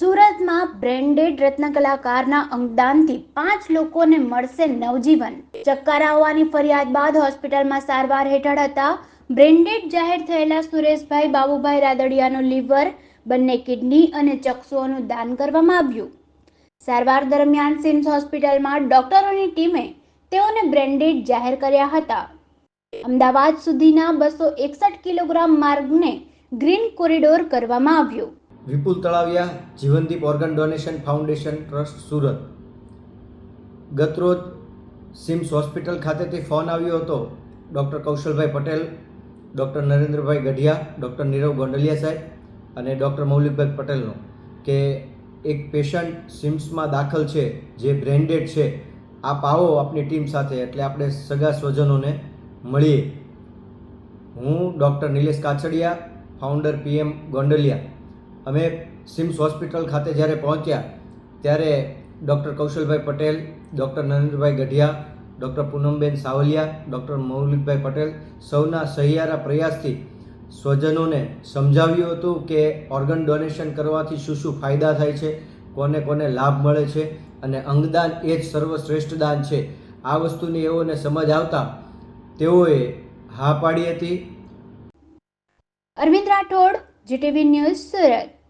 સુરતમાં બ્રેન્ડેડ રત્નકલાકારના અંગદાનથી પાંચ લોકોને મળશે નવજીવન. ચક્કર આવવાની ફરિયાદ બાદ હોસ્પિટલમાં સારવાર હેઠળ હતા. બ્રેન્ડેડ જાહેર થયેલા સુરેશભાઈ, બાબુભાઈ રાદડિયાનું લીવર, બંને કિડની અને ચક્ષુઓનું દાન કરવામાં આવ્યું. સારવાર દરમિયાન સિમ્સ હોસ્પિટલમાં ડોક્ટરોની ટીમે તેઓને બ્રેન્ડેડ જાહેર કર્યા હતા. અમદાવાદ સુધીના બસો એકસઠ કિલોગ્રામ માર્ગને ગ્રીન કોરિડોર કરવામાં આવ્યો. Vipul Talaviya, Jeevandeep organ donation foundation trust, Surat. ગતરોજ સિમ્સ હોસ્પિટલ ખાતેથી ફોન આવ્યો હતો doctor કૌશલભાઈ Patel, doctor Narendrabhai Gadhiya, doctor Nirav Gondaliya સાહેબ અને ડૉક્ટર મૌલિકભાઈ પટેલનો કે એક પેશન્ટ સિમ્સમાં દાખલ છે, જે બ્રેન્ડેડ છે, આપ આવો આપની ટીમ સાથે એટલે આપણે સગા સ્વજનોને મળીએ. હું doctor Nilesh Kachhadiya, founder PM Gondaliya. અમે સિમ્સ હોસ્પિટલ ખાતે જ્યારે પહોંચ્યા, ત્યારે doctor Kaushalbhai Patel, doctor Narendrabhai Gadhiya, doctor Poonamben Savaliya, doctor Maulikbhai Patel સૌના સહિયારા પ્રયાસથી સ્વજનોને સમજાવ્યું હતું કે ઓર્ગન ડોનેશન કરવાથી શું શું ફાયદા થાય છે, કોને કોને લાભ મળે છે અને અંગદાન એ જ સર્વશ્રેષ્ઠ દાન છે. આ વસ્તુની એઓને સમજ આવતા તેઓએ હા પાડી હતી. Arvind Rathod GTV news Surat